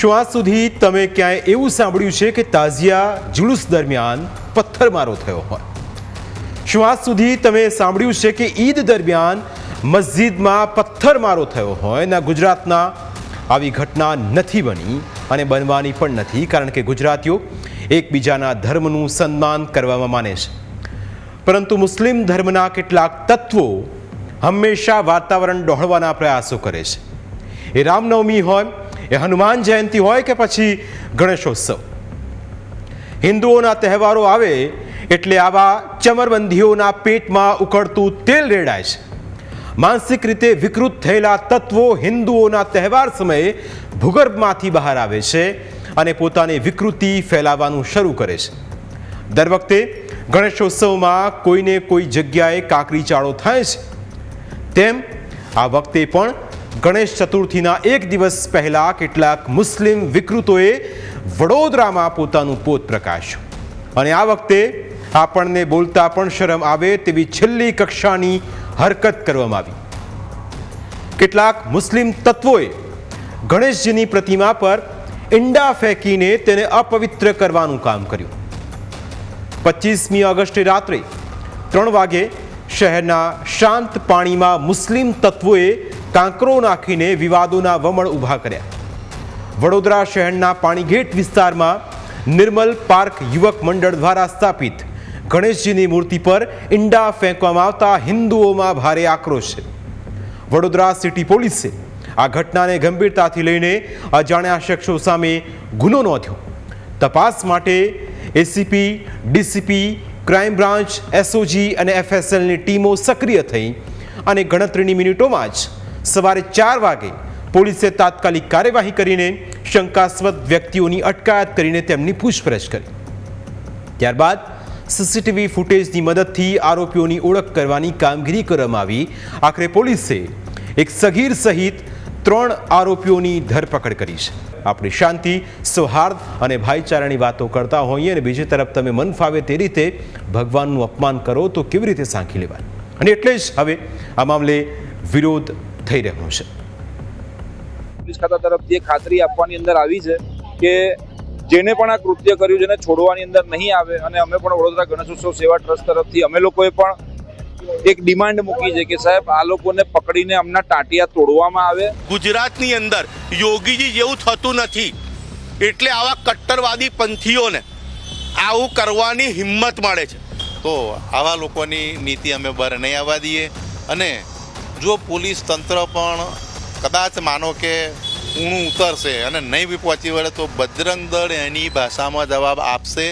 શું આજ સુધી તમે ક્યાંય એવું સાંભળ્યું છે કે તાજિયા જુલુસ દરમિયાન પથ્થરમારો થયો હોય? શું આજ સુધી તમે સાંભળ્યું છે કે ઈદ દરમિયાન મસ્જિદમાં પથ્થરમારો થયો હોય ના ગુજરાતના? આવી ઘટના નથી બની અને બનવાની પણ નથી, કારણ કે ગુજરાતીઓ એકબીજાના ધર્મનું સન્માન કરવામાં માને છે. પરંતુ મુસ્લિમ ધર્મના કેટલાક તત્વો હંમેશા વાતાવરણ ડહોળવાના પ્રયાસો કરે છે. એ રામનવમી હોય એ હનુમાન જયંતિ હોય કે પછી ગણેશોત્સવ? હિન્દુઓના તહેવારો આવે એટલે આવા ચમરબંધીઓના પેટમાં ઉકળતું તેલ રેડાય છે. માનસિક રીતે વિકૃત થયેલા તત્વો હિન્દુઓના તહેવાર સમયે ભૂગર્ભમાંથી બહાર આવે છે અને પોતાની વિકૃતિ ફેલાવવાનું શરૂ કરે છે. દર વખતે ગણેશોત્સવમાં કોઈને કોઈ જગ્યાએ કાંકરી ચાળો થાય છે. તેમ આ વખતે પણ ગણેશ ચતુર્થીના એક દિવસ પહેલા કેટલાક મુસ્લિમ વિકૃતોએ વડોદરામાં પોતાનું પોત પ્રકાશ્યું. અને આ વખતે આપણને બોલતા પણ શરમ આવે તેવી છેલ્લી કક્ષાની હરકત કરવામાં આવી. કેટલાક મુસ્લિમ તત્વોએ ગણેશજીની પ્રતિમા પર ઈંડા ફેંકીને તેને અપવિત્ર કરવાનું કામ કર્યું. પચીસમી ઓગસ્ટે રાત્રે ત્રણ વાગે શહેરના શાંત પાણીમાં મુસ્લિમ તત્વોએ કાંકરો નાખીને વિવાદોના વમળ ઊભા કર્યા. વડોદરા શહેરના પાણીગેટ વિસ્તારમાં નિર્મલ પાર્ક યુવક મંડળ દ્વારા સ્થાપિત ગણેશજીની મૂર્તિ પર ઈંડા ફેંકવામાં આવતા હિન્દુઓમાં ભારે આક્રોશ. છે વડોદરા સિટી પોલીસે આ ઘટનાને ગંભીરતાથી લઈને અજાણ્યા શખ્સો સામે ગુનો નોંધ્યો. તપાસ માટે ACP, DCP, crime branch, SOG અને એફએસએલની ટીમો સક્રિય થઈ અને ગણતરીની મિનિટોમાં જ સવારે ચાર વાગે પોલીસે તાત્કાલિક કાર્યવાહી કરીને શંકાસ્પદ વ્યક્તિઓની અટકાયત કરીને તેમની પૂછપરછ કરી. ત્યારબાદ સીસીટીવી ફૂટેજની મદદથી આરોપીઓની ઓળખ કરવાની કામગીરી કરવામાં આવી. આખરે પોલીસે એક સગીર સહિત ત્રણ આરોપીઓની ધરપકડ કરી છે. આપણી શાંતિ, સૌહાર્દ અને ભાઈચારાની વાતો કરતા હોઈએ અને બીજી તરફ તમે મન ફાવે તે રીતે ભગવાનનું અપમાન કરો તો કેવી રીતે સાંખી લેવાનું અને એટલે જ હવે આ મામલે વિરોધ થઈ રહ્યું છે. પોલીસ ખાતા તરફથી એ ખાતરી આપવાની અંદર આવી છે કે જેને પણ આ કૃત્ય કર્યું છે એને છોડવાની અંદર નહીં આવે અને અમે પણ વડોદરા ગણેશોત્સવ સેવા ટ્રસ્ટ તરફથી અમે લોકોએ પણ એક ડિમાન્ડ મૂકી છે કે સાહેબ આ લોકોને પકડીને અમના ટાટિયા તોડવામાં આવે. ગુજરાતની અંદર યોગીજી જેવું થતું નથી. એટલે આવા કટ્ટરવાદી પંથીઓને આવું કરવાની હિંમત મળે છે. તો આવા લોકોની નીતિ અમે બહાર નહીં આવવા દઈએ અને જો પોલીસ તંત્ર પણ કદાચ માનો કે ઊણું ઉતરશે અને નહીં બી પહોંચી વળે તો બજરંગ દળ એની ભાષામાં જવાબ આપશે.